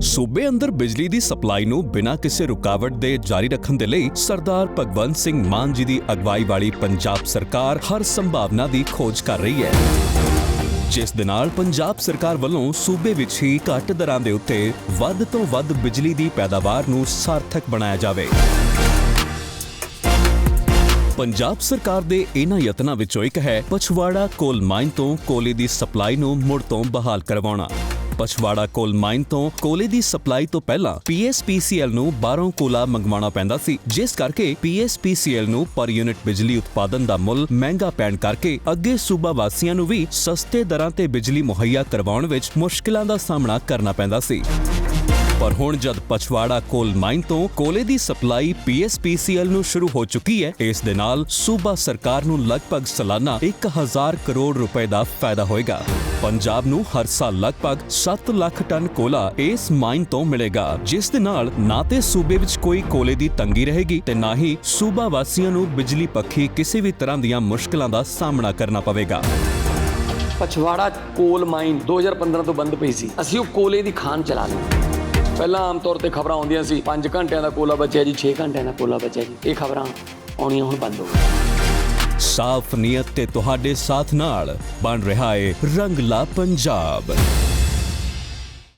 ਸੂਬੇ ਅੰਦਰ ਬਿਜਲੀ ਦੀ ਸਪਲਾਈ ਨੂੰ ਬਿਨਾਂ ਕਿਸੇ ਰੁਕਾਵਟ ਦੇ ਜਾਰੀ ਰੱਖਣ ਦੇ ਲਈ ਸਰਦਾਰ ਭਗਵੰਤ ਸਿੰਘ ਮਾਨ ਜੀ ਦੀ ਅਗਵਾਈ ਵਾਲੀ ਪੰਜਾਬ ਸਰਕਾਰ ਹਰ ਸੰਭਾਵਨਾ ਦੀ ਖੋਜ ਕਰ ਰਹੀ ਹੈ। ਜਿਸ ਦੇ ਨਾਲ ਪੰਜਾਬ ਸਰਕਾਰ ਵੱਲੋਂ ਸੂਬੇ ਵਿੱਚ ਹੀ ਘੱਟ ਦਰਾਂ ਦੇ ਉੱਤੇ ਵੱਧ ਤੋਂ ਵੱਧ ਬਿਜਲੀ ਦੀ ਪੈਦਾਵਾਰ ਨੂੰ ਸਾਰਥਕ ਬਣਾਇਆ ਜਾਵੇ। ਪੰਜਾਬ ਸਰਕਾਰ ਦੇ ਇਹਨਾਂ ਯਤਨਾਂ ਵਿੱਚੋਂ ਇੱਕ ਹੈ ਪਛਵਾੜਾ ਕੋਲ ਮਾਈਨ ਤੋਂ ਕੋਲੇ ਦੀ ਸਪਲਾਈ ਨੂੰ ਮੁੜ ਤੋਂ ਬਹਾਲ ਕਰਵਾਉਣਾ। ਪਛਵਾੜਾ ਕੋਲ ਮਾਈਨ ਤੋਂ ਕੋਲੇ ਦੀ ਸਪਲਾਈ ਤੋਂ ਪਹਿਲਾਂ PSPCL ਨੂੰ ਬਾਹਰੋਂ ਕੋਲਾ ਮੰਗਵਾਉਣਾ ਪੈਂਦਾ ਸੀ। ਜਿਸ ਕਰਕੇ PSPCL ਨੂੰ ਪਰ ਯੂਨਿਟ ਬਿਜਲੀ ਉਤਪਾਦਨ ਦਾ ਮੁੱਲ ਮਹਿੰਗਾ ਪੈਣ ਕਰਕੇ ਅੱਗੇ ਸੂਬਾ ਵਾਸੀਆਂ ਨੂੰ ਵੀ ਸਸਤੇ ਦਰਾਂ ਤੇ ਬਿਜਲੀ ਮੁਹੱਈਆ ਕਰਵਾਉਣ ਵਿੱਚ ਮੁਸ਼ਕਲਾਂ ਦਾ ਸਾਹਮਣਾ ਕਰਨਾ ਪੈਂਦਾ ਸੀ। ਪਰ ਹੁਣ ਜਦ ਪਛਵਾੜਾ ਕੋਲ ਮਾਈਨ ਤੋਂ ਕੋਲੇ ਦੀ ਸਪਲਾਈ PSPCL ਨੂੰ ਸ਼ੁਰੂ ਹੋ ਚੁੱਕੀ ਹੈ, ਇਸ ਦੇ ਨਾਲ ਸੂਬਾ ਸਰਕਾਰ ਨੂੰ ਲਗਭਗ ਸਾਲਾਨਾ 1000 ਕਰੋੜ ਰੁਪਏ ਦਾ ਫਾਇਦਾ ਹੋਏਗਾ। ਪੰਜਾਬ ਨੂੰ ਹਰ ਸਾਲ ਲਗਭਗ 7 ਲੱਖ ਟਨ ਕੋਲਾ ਇਸ ਮਾਈਨ ਤੋਂ ਮਿਲੇਗਾ, ਜਿਸ ਦੇ ਨਾਲ ਨਾ ਤੇ ਸੂਬੇ ਵਿੱਚ ਕੋਈ ਕੋਲੇ ਦੀ ਤੰਗੀ ਰਹੇਗੀ ਤੇ ਨਾ ਹੀ ਸੂਬਾ ਵਾਸੀਆਂ ਨੂੰ ਬਿਜਲੀ ਪੱਖੀ ਕਿਸੇ ਵੀ ਤਰ੍ਹਾਂ ਦੀਆਂ ਮੁਸ਼ਕਲਾਂ ਦਾ ਸਾਹਮਣਾ ਕਰਨਾ ਪਵੇਗਾ। ਪਛਵਾੜਾ ਕੋਲ ਮਾਈਨ 2015 ਤੋਂ ਬੰਦ ਪਈ ਸੀ। ਅਸੀਂ ਉਹ ਕੋਲੇ ਦੀ ਖਾਨ ਚਲਾ ਲਈ। ਪਹਿਲਾਂ ਆਮ ਤੌਰ ਤੇ ਖਬਰਾਂ ਆਉਂਦੀਆਂ ਸੀ 5 ਘੰਟਿਆਂ ਦਾ ਕੋਲਾ ਬਚਿਆ ਜੀ 6 ਘੰਟਿਆਂ ਦਾ ਕੋਲਾ ਬਚਿਆ ਜੀ। ਇਹ ਖਬਰਾਂ ਆਉਣੀਆਂ ਹੁਣ ਬੰਦ ਹੋ ਗਈਆਂ। ਸਾਫ਼ ਨੀਅਤ ਤੇ ਤੁਹਾਡੇ ਸਾਥ ਨਾਲ ਬਣ ਰਿਹਾ ਹੈ ਰੰਗਲਾ ਪੰਜਾਬ।